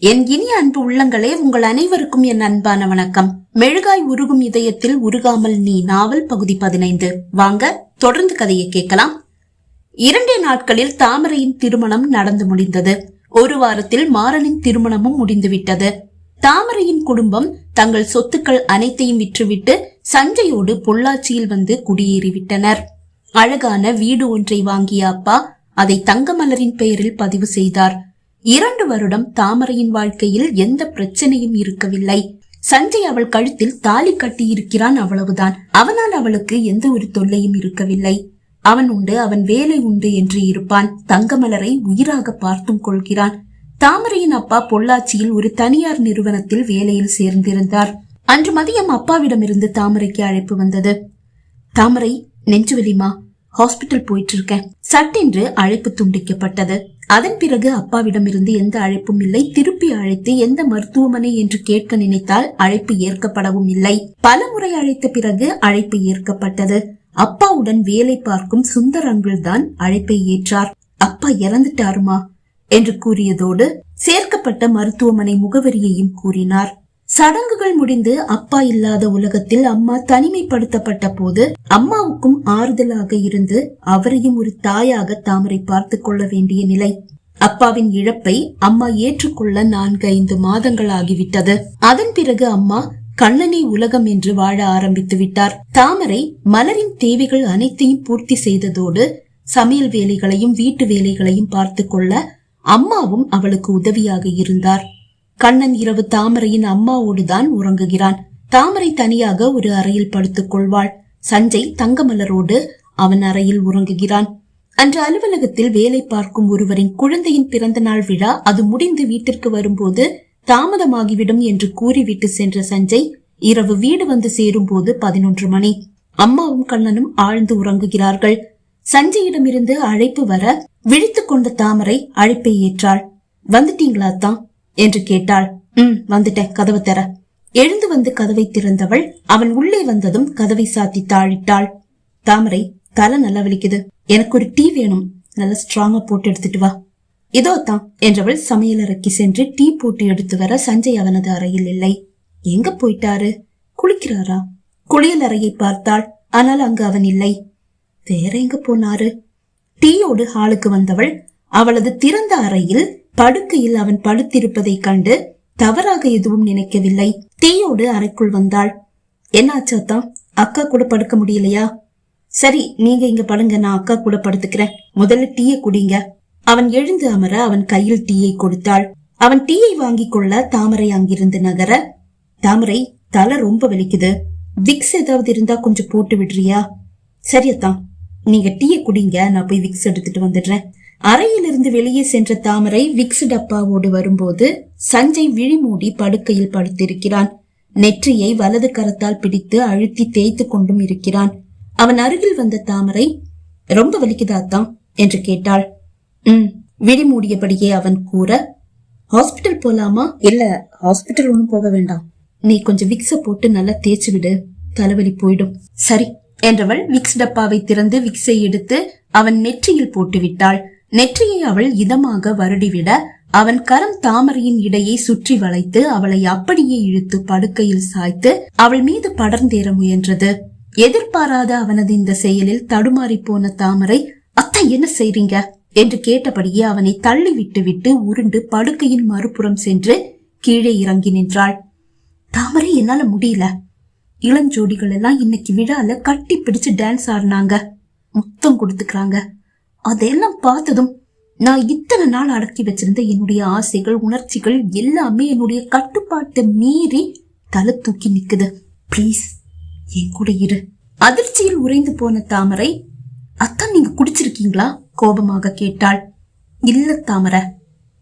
என் இனி அன்பு உள்ளங்களே உங்கள் அனைவருக்கும் என் அன்பான வணக்கம். மெழுகாய் உருகும் இதயத்தில் உருகாமல் நீ நாவல் பகுதி பதினைந்து. வாங்க தொடர்ந்து கதையை கேட்கலாம். இரண்டே நாட்களில் தாமரையின் திருமணம் நடந்து முடிந்தது. ஒரு வாரத்தில் மாறனின் திருமணமும் முடிந்துவிட்டது. தாமரையின் குடும்பம் தங்கள் சொத்துக்கள் அனைத்தையும் விற்றுவிட்டு சஞ்சயோடு பொள்ளாச்சியில் வந்து குடியேறிவிட்டனர். அழகான வீடு ஒன்றை வாங்கிய அப்பா அதை தங்கமலரின் பெயரில் பதிவு செய்தார். இரண்டு வருடம் தாமரையின் வாழ்க்கையில் எந்த பிரச்சனையும் இருக்கவில்லை. சஞ்சய் அவள் கழுத்தில் தாலி கட்டி இருக்கிறான் அவ்வளவுதான். அவனால் அவளுக்கு எந்த ஒரு தொல்லையும் இருக்கவில்லை. அவன் உண்டு அவன் வேலை உண்டு என்று இருப்பான். தங்கமலரை உயிராக பார்த்தும் கொள்கிறான். தாமரையின் அப்பா பொள்ளாச்சியில் ஒரு தனியார் நிறுவனத்தில் வேலையில் சேர்ந்திருந்தார். அன்று மதியம் அப்பாவிடமிருந்து தாமரைக்கு அழைப்பு வந்தது. தாமரை நெஞ்சுவலிமா ஹாஸ்பிட்டல் போயிட்டு இருக்கேன் சட்டென்று அழைப்பு துண்டிக்கப்பட்டது. அதன் பிறகு அப்பாவிடமிருந்து எந்த அழைப்பும் இல்லை. திருப்பி அழைத்து எந்த மருத்துவமனை என்று கேட்க நினைத்தால் அழைப்பு ஏற்கப்படவும் இல்லை. பல முறை அழைத்த பிறகு அழைப்பு ஏற்கப்பட்டது. அப்பாவுடன் வேலை பார்க்கும் சுந்தர் அங்கிள் தான் அழைப்பை ஏற்றார். அப்பா இறந்துட்டாருமா? என்று கூறியதோடு சேர்க்கப்பட்ட மருத்துவமனை முகவரியையும் கூறினார். சடங்குகள் முடிந்து அப்பா இல்லாத உலகத்தில் அம்மா தனிமைப்படுத்தப்பட்ட போது அம்மாவுக்கும் ஆறுதலாக இருந்து அவரையும் ஒரு தாயாக தாமரை பார்த்து கொள்ள வேண்டிய நிலை. அப்பாவின் இழப்பை அம்மா ஏற்றுக்கொள்ள நான்கு ஐந்து மாதங்கள் ஆகிவிட்டது. அதன் பிறகு அம்மா கண்ணனை உலகம் என்று வாழ ஆரம்பித்து விட்டார். தாமரை மலரின் தேவைகள் அனைத்தையும் பூர்த்தி செய்ததோடு சமையல் வேலைகளையும் வீட்டு வேலைகளையும் பார்த்து கொள்ள அம்மாவும் அவளுக்கு உதவியாக இருந்தார். கண்ணன் இரவு தாமரையின் அம்மாவோடு தான் உறங்குகிறான். தாமரை தனியாக ஒரு அறையில் படுத்துக் கொள்வாள். சஞ்சய் தங்கமலரோடு அவன் அறையில் உறங்குகிறான். அன்று அலுவலகத்தில் வேலை பார்க்கும் ஒருவரின் குழந்தையின் பிறந்த நாள் விழா அது முடிந்து வீட்டிற்கு வரும்போது தாமதமாகிவிடும் என்று கூறிவிட்டு சென்ற சஞ்சய் இரவு வீடு வந்து சேரும் போது பதினொன்று மணி. அம்மாவும் கண்ணனும் ஆழ்ந்து உறங்குகிறார்கள். சஞ்சயிடமிருந்து அழைப்பு வர விழித்துக் கொண்ட தாமரை அழைப்பை ஏற்றாள். வந்துட்டீங்களா தான் என்று கேட்டாள். ம் வந்துட்டேன் கதவை தர. எழுந்து வந்து கதவை திறந்தவள் அவன் உள்ளே வந்ததும் கதவை சாத்தி தாழிட்டாள். தாமரை தலை நல்லா வலிக்குது. எனக்கு ஒரு டீ வேணும். நல்லா ஸ்ட்ராங்கா போட்டு எடுத்துட்டு வா. இதோ தான் என்றவள் சமையலறைக்கு சென்று டீ போட்டு எடுத்து வர சஞ்சய் அவனது அறையில் இல்லை. எங்க போயிட்டாரு? குளிக்கிறாரா? குளியல் அறையை பார்த்தாள். ஆனால் அங்கு அவன் இல்லை. வேற எங்க போனாரு? டீயோடு ஹாலுக்கு வந்தவள் அவளது திறந்த அறையில் படுக்கையில் அவன் படுத்திருப்பதைக் கண்டு தவறாக எதுவும் நினைக்கவில்லை. தீயோடு அறைக்குள் வந்தாள். என்னாச்சாத்தான் அக்கா கூட படுக்க முடியலையா? சரி நீங்க இங்க படுங்க நான் அக்கா கூட படுத்துக்கிறேன். முதல்ல டீயை குடிங்க. அவன் எழுந்து அமர அவன் கையில் டீயை கொடுத்தாள். அவன் டீயை வாங்கி கொள்ள தாமரை அங்கிருந்து நகர தாமரை தலை ரொம்ப வலிக்குது. விக்ஸ் ஏதாவது இருந்தா கொஞ்சம் போட்டு விடுறியா? சரியத்தான் நீங்க டீயை குடிங்க நான் போய் விக்ஸ் எடுத்துட்டு வந்துடுறேன். அறையிலிருந்து வெளியே சென்ற தாமரை விக்ஸ் டப்பாவோடு வரும்போது சஞ்சய் விழிமூடி படுக்கையில் படுத்திருக்கிறான். நெற்றியை வலது கரத்தால் பிடித்து அழுத்தி தேய்த்து கொண்டும் இருக்கிறான். அவன் அருகில் வந்த தாமரை ரொம்ப வலிக்குதாத்தான் என்று கேட்டாள். உம் விழி மூடியபடியே அவன் கூற ஹாஸ்பிட்டல் போலாமா? இல்ல ஹாஸ்பிட்டல் ஒண்ணும் போக வேண்டாம். நீ கொஞ்சம் விக்ஸ போட்டு நல்லா தேய்ச்சி விடு தலைவலி போயிடும். சரி என்றவள் விக்ஸ் டப்பாவை திறந்து விக்ஸை எடுத்து அவன் நெற்றியில் போட்டு விட்டாள் நெற்றியை அவள் இதமாக வருடிவிட அவன் கரம் தாமரையின் இடையை சுற்றி வளைத்து அவளை அப்படியே இழுத்து படுக்கையில் சாய்த்து அவள் மீது படர்ந்தேற முயன்றது. எதிர்பாராத அவனது இந்த செயலில் தடுமாறி போன தாமரை அத்தை என்ன செய்றீங்க? என்று கேட்டபடியே அவனை தள்ளி விட்டு விட்டு உருண்டு படுக்கையின் மறுபுறம் சென்று கீழே இறங்கி நின்றாள். தாமரை என்னால முடியல. இளஞ்சோடிகள் எல்லாம் இன்னைக்கு விழால கட்டி பிடிச்சு டான்ஸ் ஆடினாங்க. முத்தம் கொடுத்துக்கிறாங்க. அதெல்லாம் பார்த்ததும் நான் இத்தனை நாள் அடக்கி வச்சிருந்த என்னுடைய ஆசைகள் உணர்ச்சிகள் எல்லாமே என்னுடைய கட்டுப்பாட்டை மீறி தலை தூக்கி நிக்குது. ப்ளீஸ் என் கூட இரு. அதிர்ச்சியில் உறைந்து போன தாமரை அத்தான் நீங்க குடிச்சிருக்கீங்களா? கோபமாக கேட்டாள். இல்ல தாமரை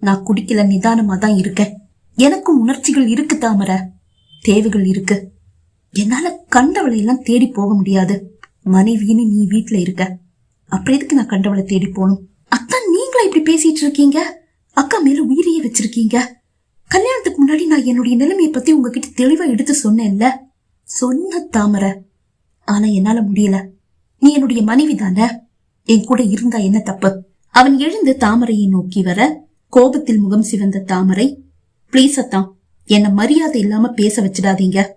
நான் குடிக்கல நிதானமா தான் இருக்கேன். எனக்கும் உணர்ச்சிகள் இருக்கு தாமரை. தேவைகள் இருக்கு. என்னால கண்டவளை எல்லாம் தேடி போக முடியாது. மனைவின்னு நீ வீட்டுல இருக்க. அப்புறம் எதுக்கு நான் கண்டவளை தேடி போகணும்? அத்தான் நீங்களா இப்படி பேசிட்டு இருக்கீங்க? அக்கா மேல உயிரையே வச்சிருக்கீங்க. கல்யாணத்துக்கு முன்னாடி நான் என்னுடைய நிலைமையை பத்தி உங்ககிட்ட தெளிவா எடுத்து சொன்னேன்ல. சொன்ன தாமரை. ஆனா என்னால முடியல. நீ என்னுடைய மனைவி தானே? என் கூட இருந்தா என்ன தப்பு? அவன் எழுந்து தாமரையை நோக்கி வர கோபத்தில் முகம் சிவந்த தாமரை பிளீஸ் அத்தான் என்ன மரியாதை இல்லாம பேச வச்சிடாதீங்க.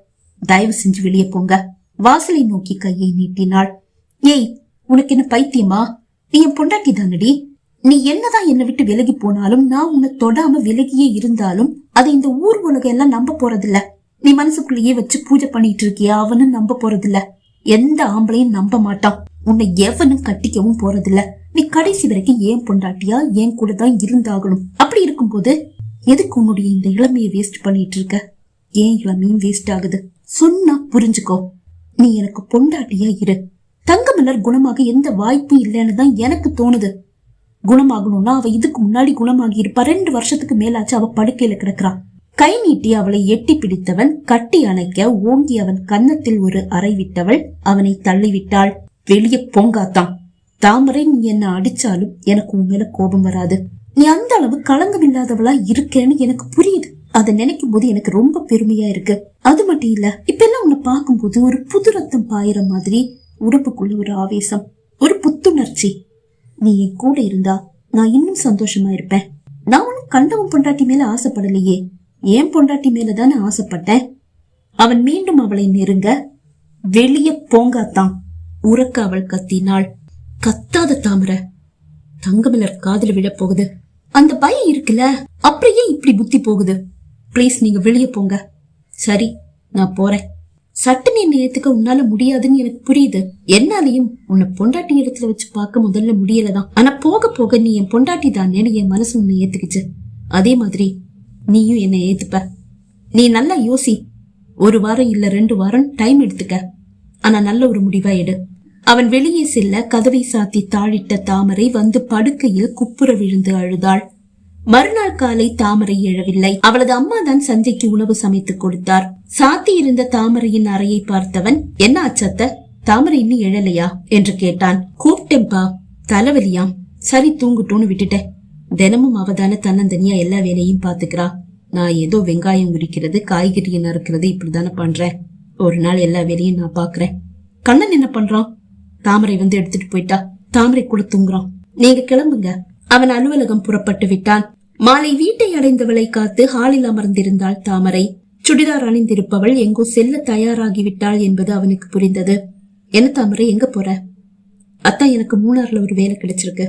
தயவு செஞ்சு வெளியே போங்க. வாசலை நோக்கி கையை நீட்டினாள். ஏய் உனக்கு என்ன பைத்தியமா? நீ என் பொண்டாட்டி தானடி. நீ என்னதான் என்னை விட்டு விலகி போனாலும் நான் உன்னை தொடாம விலகியே இருந்தாலும் அதை இந்த ஊர் உலகம் எல்லாம் நம்ப போறதில்ல. நீ மனசுக்குள்ளேயே வச்சு பூஜை பண்ணிட்டு இருக்கியா அவனும் நம்ப போறதில்ல. எந்த ஆம்பளையும் நம்ப மாட்டான். உன்னை எவனும் கட்டிக்கவும் போறதில்ல. நீ கடைசி வரைக்கும் ஏன் பொண்டாட்டியா ஏன் கூட தான் இருந்தாகணும்? அப்படி இருக்கும்போது எதுக்கு உன்னுடைய இந்த இளமையை வேஸ்ட் பண்ணிட்டு இருக்க? ஏன் இளமையும் வேஸ்ட் ஆகுது? சொன்னா புரிஞ்சுக்கோ. நீ எனக்கு பொண்டாட்டியா இரு. தங்கமலர் குணமாக எந்த வாய்ப்பும் இல்லைன்னு தான் எனக்கு தோணுது. குணமாகணும்னா அவ இதுக்கு முன்னாடி குணமாகி இருப்பா. ரெண்டு வருஷத்துக்கு மேலாச்சு அவ படுக்கையில கிடக்குறான் கை நீட்டி அவளை எட்டி பிடித்தவன் கட்டி அணைக்க ஓங்கி அவன் கன்னத்தில் ஒரு அறை விட்டவள் அவனை தள்ளிவிட்டாள். வெளியே போங்காத்தான். தாமரை நீ என்ன அடிச்சாலும் எனக்கு உன் மேல கோபம் வராது. நீ அந்த அளவு களங்கம் இல்லாதவளா இருக்கேன்னு எனக்கு புரியுது. அதை நினைக்கும் போது எனக்கு ரொம்ப பெருமையா இருக்கு. அது மட்டும் இல்ல இப்ப எல்லாம் உன்னை பார்க்கும்போது ஒரு புது ரத்தம் பாயிற மாதிரி உடம்புக்குள்ள ஒரு ஆவேசம் ஒரு புத்துணர்ச்சி. நீ என் கூட இருந்தா நான் இன்னும் சந்தோஷமா இருப்பேன். நான் ஒன்னும் கண்டவன் பொண்டாட்டி மேல ஆசைப்படலையே. ஏன் பொண்டாட்டி மேல தானே ஆசைப்பட்டேன். அவன் மீண்டும் அவளை நெருங்க வெளியே போங்காத்தான். உறக்க அவள் கத்தினாள். கத்தாத தாமரை தங்கமலர் காதல விழ போகுது அந்த பயம் இருக்குல்ல அப்படியே இப்படி புத்தி போகுது. ப்ளீஸ் நீங்க வெளியே போங்க. சரி நான் போறேன். சட்டுன்னு என்னை ஏத்துக்க உன்னால முடியாதுன்னு எனக்கு புரியுது. என்னாலையும் உன்னை பொண்டாட்டி இடத்துல வச்சு பார்க்க முதல்ல முடியலதான். ஆனா போக போக நீ என் பொண்டாட்டி தானேன்னு என் மனசு உன்னை ஏத்துக்குச்சு. அதே மாதிரி நீயும் என்னை ஏத்துப்ப. நீ நல்லா யோசி. ஒரு வாரம் இல்ல ரெண்டு வாரம் டைம் எடுத்துக்க. ஆனா நல்ல ஒரு முடிவா எடு. அவன் வெளியே செல்ல கதவை சாத்தி தாழிட்ட தாமரை வந்து படுக்கையில் குப்புற விழுந்து அழுதாள். மறுநாள் காலை தாமரை எழவில்லை. அவளது அம்மா தான் சஞ்சய்க்கு உணவு சமைத்து கொடுத்தார். சாத்தி இருந்த தாமரையின் அறையை பார்த்தவன் என்ன அச்சத்த? தாமரை இன்னும் எழலையா? என்று கேட்டான். கூப்பிட்டேன்பா. தலைவலியாம். சரி தூங்குட்டோன்னு விட்டுட்டேன். தினமும் அவதான தன்னந்தனியா எல்லா வேலையும் பாத்துக்கிறா நான் ஏதோ வெங்காயம் உரிக்கிறது காய்கறியை நறுக்கிறது இப்படிதானே பண்றேன். ஒரு நாள் எல்லா வேலையும் நான் பாக்குறேன் கண்ணன் என்ன பண்றான்? தாமரை வந்து எடுத்துட்டு போயிட்டா. தாமரை கூட தூங்குறான். நீங்க கிளம்புங்க. அவன் அலுவலகம் புறப்பட்டு விட்டான். மாலை வீட்டை அடைந்தவளை காத்து ஹாலில் அமர்ந்திருந்தாள் தாமரை. சுடிதார் அணிந்திருப்பவள் எங்கோ செல்ல தயாராகிவிட்டாள் என்பது அவனுக்கு புரிந்தது. என்ன தாமரை எங்க போற? அத்தா எனக்கு மூணாறுல ஒரு வேலை கிடைச்சிருக்கு.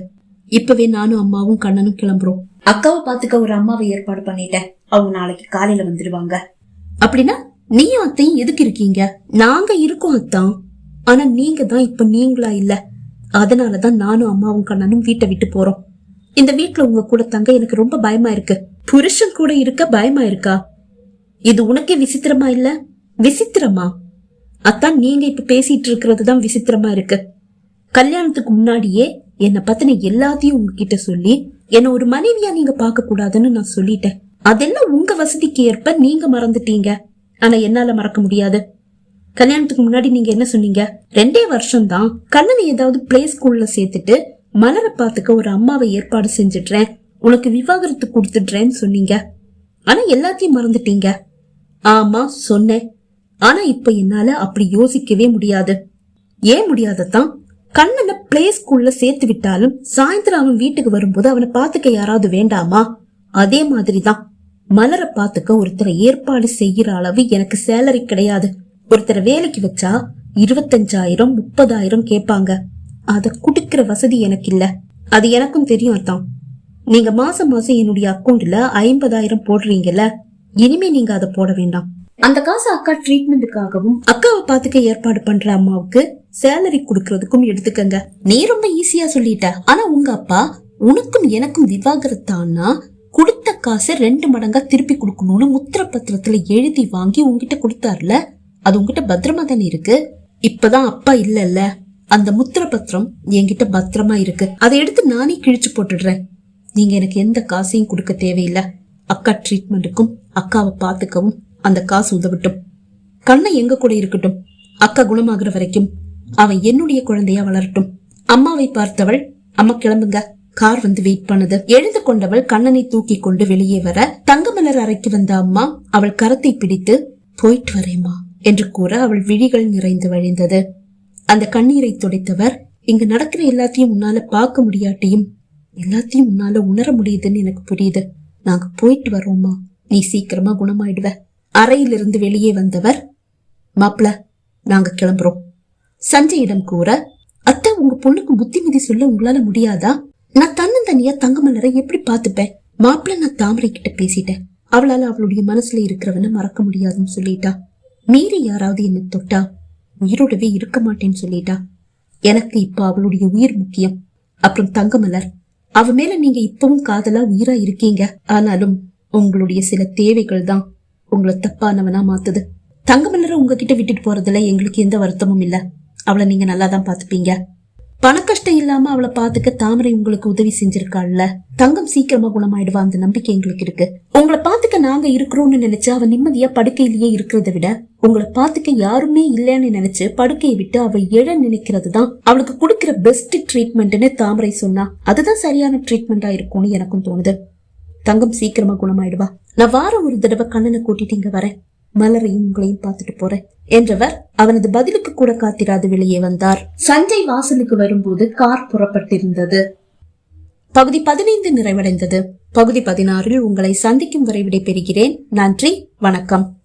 இப்பவே நானும் அம்மாவும் கண்ணனும் கிளம்புறோம். அக்காவை பாத்துக்க ஒரு அம்மாவை ஏற்பாடு பண்ணிட்டேன். அவங்க நாளைக்கு காலையில வந்துருவாங்க. அப்படின்னா நீயும் அத்தையும் எதுக்கு இருக்கீங்க? நாங்க இருக்கோம் அத்தான் ஆனா நீங்க தான் இப்ப நீங்களா இல்ல. அதனாலதான் நானும் அம்மாவும் கண்ணனும் வீட்டை விட்டு போறோம். இந்த வீட்டுல உங்க கூட தங்க எனக்கு ரொம்ப பயமா இருக்கு. புருஷன் கூட இருக்க பயமா இருக்கா? இது உனக்கே விசித்திரமா இல்ல? விசித்திரமா? அத்தான் நீங்க இப்ப பேசிட்டு இருக்கிறது தான் விசித்திரமா இருக்கு. கல்யாணத்துக்கு முன்னாடியே என்னை பத்தின எல்லாத்தையும் உங்ககிட்ட சொல்லி என்ன ஒரு மனைவியா நீங்க பார்க்க கூடாதுன்னு நான் சொல்லிட்டேன். அதெல்லாம் உங்க வசதிக்கு ஏற்ப நீங்க மறந்துட்டீங்க. ஆனா என்னால மறக்க முடியாது. கல்யாணத்துக்கு முன்னாடி நீங்க என்ன சொன்னீங்க? ரெண்டே வருஷம் தான் கண்ணனை ஏதாவது பிளே ஸ்கூல்ல சேர்த்துட்டு மலரை பாத்துக்க ஒரு அம்மாவை ஏற்பாடு செஞ்சிடுறேன். உனக்கு விவாகரத்து கொடுத்துடுறேன்னு சொன்னீங்க. ஆனா எல்லாத்தையும் மறந்துட்டீங்க. ஆமா சொன்னேன். ஆனா இப்ப என்னால அப்படி யோசிக்கவே முடியாது. ஏன் முடியாததான் கண்ணனை பிளே ஸ்கூல்ல சேர்த்து விட்டாலும் சாயந்தரம் அவன் வீட்டுக்கு வரும்போது அவனை பாத்துக்க யாராவது வேண்டாமா? அதே மாதிரிதான். மலரை பாத்துக்க ஒருத்தரை ஏற்பாடு செய்யற அளவு எனக்கு சேலரி கிடையாது. ஒருத்தரை வேலைக்கு வச்சா இருபத்தஞ்சாயிரம் முப்பதாயிரம் கேட்பாங்க. அத குடுக்கிற வசதி எனக்கு இல்ல அது எனக்கும் தெரியும் அத்தான் நீங்க மாசம் மாசம் என்னுடைய அக்கௌண்ட்ல ஐம்பதாயிரம் போடுறீங்கல்ல. இனிமே நீங்க அதை போட வேண்டாம். அந்த காசு அக்கா ட்ரீட்மெண்ட்டுக்காகவும் அக்காவை பாத்துக்க ஏற்பாடு பண்ற அம்மாவுக்கு சேலரி குடுக்கறதுக்கும் எடுத்துக்கங்க. நீ ரொம்ப ஈஸியா சொல்லிட்ட. ஆனா உங்க அப்பா உனக்கும் எனக்கும் விவாகரத்தான்னா கொடுத்த காசை ரெண்டு மடங்கா திருப்பி கொடுக்கணும்னு முத்திர பத்திரத்துல எழுதி வாங்கி உங்ககிட்ட கொடுத்தாருல? அது உங்ககிட்ட பத்திரமா தானே இருக்கு? இப்பதான் அப்பா இல்லல்ல. அந்த முத்திர பத்திரம் என்கிட்ட பத்திரமா இருக்கு. அதை எடுத்து நானே கிழிச்சு போட்டுடுறேன். நீங்க எனக்கு எந்த காசையும் கொடுக்க தேவையில்லை. அக்கா ட்ரீட்மெண்ட்டுக்கும் அக்காவை பாத்துக்கவும் அந்த காசு உதவட்டும். கண்ணை எங்க கூட இருக்கட்டும். அக்கா குணமாகிற வரைக்கும் அவன் என்னுடைய குழந்தையா வளரட்டும். அம்மாவை பார்த்தவள் அம்மா கிளம்புங்க. கார் வந்து வெயிட் பண்ணுது. எழுந்து கொண்டவள் கண்ணனை தூக்கி கொண்டு வெளியே வர தங்கமலர் அறைக்கு வந்த அம்மா அவள் கரத்தை பிடித்து போயிட்டு வரேம்மா என்று கூற அவள் விழிகள் நிறைந்து வழிந்தது. அந்த கண்ணீரை துடைத்தவர் இங்க நடக்கிற எல்லாத்தையும் உன்னால பார்க்க முடியாட்டியும் எல்லாத்தையும் உன்னால உணர முடியுதுன்னு எனக்கு புரியுது. நாங்க போயிட்டு வரோமா நீ சீக்கிரமா குணமாயிடுவ. அறையிலிருந்து வெளியே வந்தவர் மாப்பிள நாங்க கிளம்புறோம். சஞ்சயிடம் கூற அத்தை உங்க பொண்ணுக்கு புத்திமதி சொல்ல உங்களால முடியாதா? நான் தன்னந்தனியா தங்கமலரை எப்படி பாத்துப்பேன் மாப்பிள்ள நான் தாமரை கிட்ட பேசிட்டேன். அவளால அவளுடைய மனசுல இருக்கிறவன மறக்க முடியாதுன்னு சொல்லிட்டா. மீறி யாராவது என்ன தொட்டா? உயிரோடவே இருக்க மாட்டேன்னு சொல்லிட்டா. எனக்கு இப்ப அவளுடைய உயிர் முக்கியம். அப்புறம் தங்கமலர் அவ மேல நீங்க இப்பவும் காதலா உயிரா இருக்கீங்க. ஆனாலும் உங்களுடைய சில தேவைகள் தான் உங்களை தப்பானவனா மாத்துது. தங்கமலரை உங்ககிட்ட விட்டுட்டு போறதுல எங்களுக்கு எந்த வருத்தமும் இல்ல. அவளை நீங்க நல்லா தான் பாத்துப்பீங்க பணக்கஷ்டம் இல்லாம அவளை பாத்துக்க தாமரை உங்களுக்கு உதவி செஞ்சிருக்காள்ல. தங்கம் சீக்கிரமா குணமாயிடுவா அந்த நம்பிக்கை எங்களுக்கு இருக்கு. உங்களை பாத்துக்க நாங்க இருக்கிறோம்னு நினைச்சு அவ நிம்மதியா படுக்கையிலேயே இருக்கிறத விட உங்களை பாத்துக்க யாருமே இல்லைன்னு நினைச்சு படுக்கையை விட்டு அவ எழ நினைக்கிறது தான் அவளுக்கு கொடுக்கிற பெஸ்ட் ட்ரீட்மெண்ட்னு தாமரை சொன்னா. அதுதான் சரியான ட்ரீட்மெண்டா இருக்கும்னு எனக்கும் தோணுது. தங்கம் சீக்கிரமா குணமாயிடுவா. நான் வாரம் ஒரு தடவை கண்ணனை கூட்டிட்டு இங்க வரேன். மலரையும் உங்களையும் பார்த்துட்டு போறேன் என்றவர் அவனது பதிலுக்கு கூட காத்திராது வெளியே வந்தார். சஞ்சய் வாசலுக்கு வரும்போது கார் புறப்பட்டிருந்தது. பகுதி பதினைந்து நிறைவடைந்தது. பகுதி பதினாறில் உங்களை சந்திக்கும் வரை விடைபெறுகிறேன். நன்றி வணக்கம்.